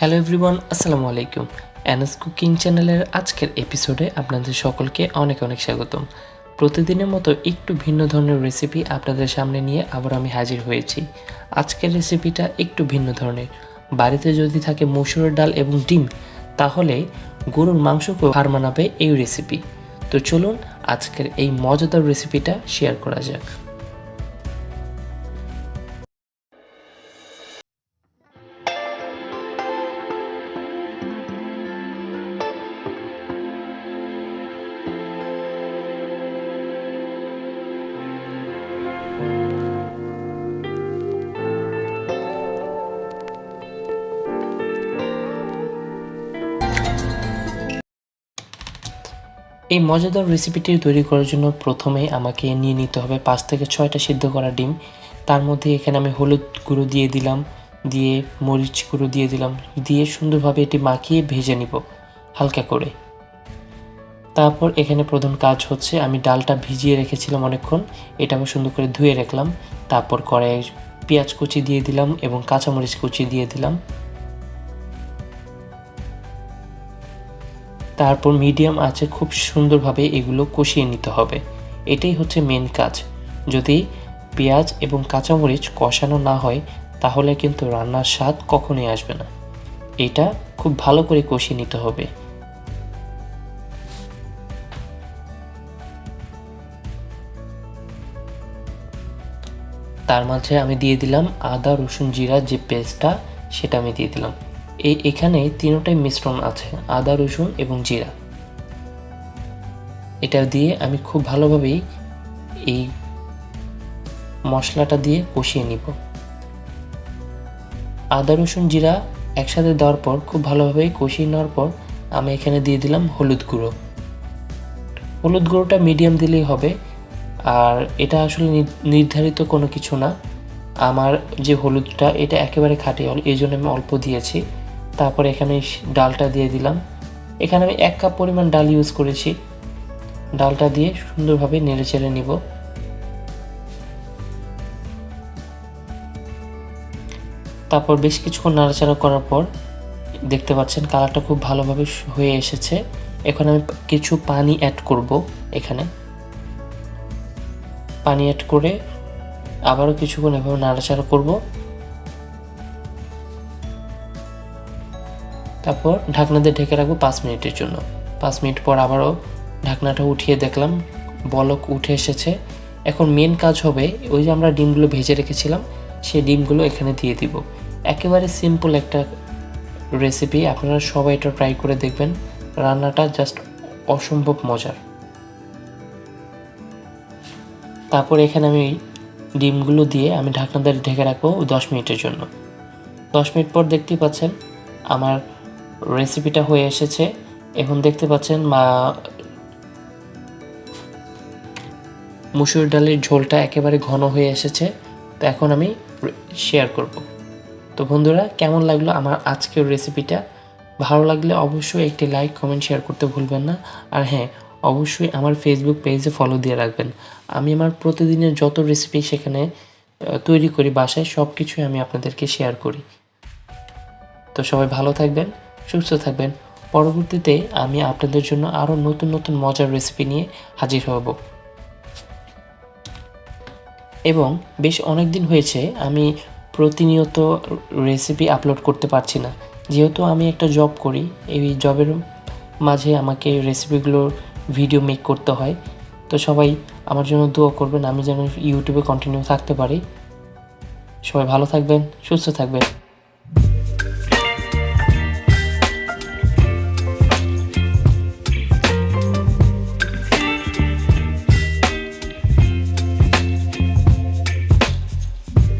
Hello everyone আসসালামু আলাইকুম Anas cooking চ্যানেলের আজকের এপিসোডে আপনাদের সকলকে অনেক অনেক স্বাগতম। প্রতিদিনের মতো একটু ভিন্ন ধরনের রেসিপি আপনাদের সামনে নিয়ে আবার আমি হাজির হয়েছি। আজকের রেসিপিটা একটু ভিন্ন ধরনের। বাড়িতে যদি থাকে মসুরের ডাল এবং ডিম, তাহলে গরুর মাংসকেও হার মানাবে এই রেসিপি তো চলুন আজকের এই মজাদার রেসিপিটা শেয়ার করা যাক। এই মজাদার রেসিপিটি তৈরি করার জন্য প্রথমে আমাকে নিয়ে নিতে হবে পাঁচ থেকে ছয়টা সিদ্ধ করা ডিম। তার মধ্যে এখানে আমি হলুদ গুঁড়ো দিয়ে দিলাম, দিয়ে মরিচ গুঁড়ো দিয়ে দিলাম, দিয়ে সুন্দরভাবে এটি মাখিয়ে ভেজে নিব হালকা করে। তারপর এখানে প্রধান কাজ হচ্ছে আমি ডালটা ভিজিয়ে রেখেছিলাম অনেকক্ষণ এটাকে সুন্দর করে ধুয়ে রাখলাম। তারপর কড়াইয়ে পেঁয়াজ কুচি দিয়ে দিলাম এবং কাঁচামরিচ কুচি দিয়ে দিলাম। তারপর মিডিয়াম আছে, খুব সুন্দরভাবে এগুলো কষিয়ে নিতে হবে। এটাই হচ্ছে মেন কাজ। যদি পেঁয়াজ এবং কাঁচামরিচ কষানো না হয়, তাহলে কিন্তু রান্নার স্বাদ কখনোই আসবে না। এটা খুব ভালো করে কষিয়ে নিতে হবে। তার মাঝে আমি দিয়ে দিলাম আদা, রসুন, জিরা যে পেস্টটা, সেটা আমি দিয়ে দিলাম। এই এখানে তিনটাই মিশ্রণ আছে, আদা, রসুন এবং জিরা। এটা দিয়ে আমি খুব ভালোভাবেই এই মশলাটা দিয়ে কষিয়ে নিব। আদা, রসুন, জিরা একসাথে দেওয়ার পর, খুব ভালোভাবে কষিয়ে নেওয়ার পর আমি এখানে দিয়ে দিলাম হলুদ গুঁড়ো। হলুদ গুঁড়োটা মিডিয়াম দিলেই হবে। আর এটা আসলে নির্ধারিত কোনো কিছু না। আমার যে হলুদটা, এটা একেবারে খাঁটি হল, এই জন্য আমি অল্প দিয়েছি। তারপর এখানে ডালটা দিয়ে দিলাম। এখানে আমি এক কাপ পরিমাণ ডাল ইউজ করেছি। ডালটা দিয়ে সুন্দরভাবে নেড়ে চেড়ে নিব। তারপর বেশ কিছুক্ষণ নাড়াচাড়া করার পর দেখতে পাচ্ছেন কালারটা খুব ভালোভাবে হয়ে এসেছে। এখন আমি কিছু পানি অ্যাড করব এখানে। পানি অ্যাড করে আবারও কিছুক্ষণ এভাবে নাড়াচাড়া করব। তারপর ঢাকনা দিয়ে ঢেকে রাখব পাঁচ মিনিটের জন্য। পাঁচ মিনিট পর আবারও ঢাকনাটা উঠিয়ে দেখলাম, বলক উঠে এসেছে। এখন মেন কাজ হবে, ওই যে আমরা ডিমগুলো ভেজে রেখেছিলাম, সেই ডিমগুলো এখানে দিয়ে দিব। একেবারে সিম্পল একটা রেসিপি আপনারা সবাই এটা ট্রাই করে দেখবেন। রান্নাটা জাস্ট অসম্ভব মজার। তারপর এখানে আমি ডিমগুলো দিয়ে আমি ঢাকনা দিয়ে ঢেকে রাখব দশ মিনিটের জন্য। দশ মিনিট পর দেখতেই পাচ্ছেন, আমার রেসিপিটা হয়ে এসেছে। এখন দেখতে পাচ্ছেন মা মুসুর ডালের ঝোলটা একেবারে ঘন হয়ে এসেছে। তো এখন আমি শেয়ার করব। তো বন্ধুরা, কেমন লাগল আমার আজকের রেসিপিটা ভালো লাগলে অবশ্যই একটি লাইক কমেন্ট শেয়ার করতে ভুলবেন না। আর হ্যাঁ অবশ্যই আমার ফেসবুক পেজে ফলো দিয়ে রাখবেন। আমি আমার প্রতিদিনের যত রেসিপি সেখানে তৈরি করি, বাসায় সব কিছুই আমি আপনাদেরকে শেয়ার করি। তো সবাই ভালো থাকবেন। সুস্থ থাকবেন। পরবর্তীতে আমি আপনাদের জন্য আরও নতুন নতুন মজার রেসিপি নিয়ে হাজির হব। এবং বেশ অনেক দিন হয়েছে আমি প্রতিনিয়ত রেসিপি আপলোড করতে পারছি না। যেহেতু আমি একটা জব করি, এই জবের মাঝে আমাকে রেসিপিগুলোর ভিডিও মেক করতে হয়। তো সবাই আমার জন্য দোয়া করবেন, আমি যেন ইউটিউবে কন্টিনিউ থাকতে পারি। সবাই ভালো থাকবেন, সুস্থ থাকবেন।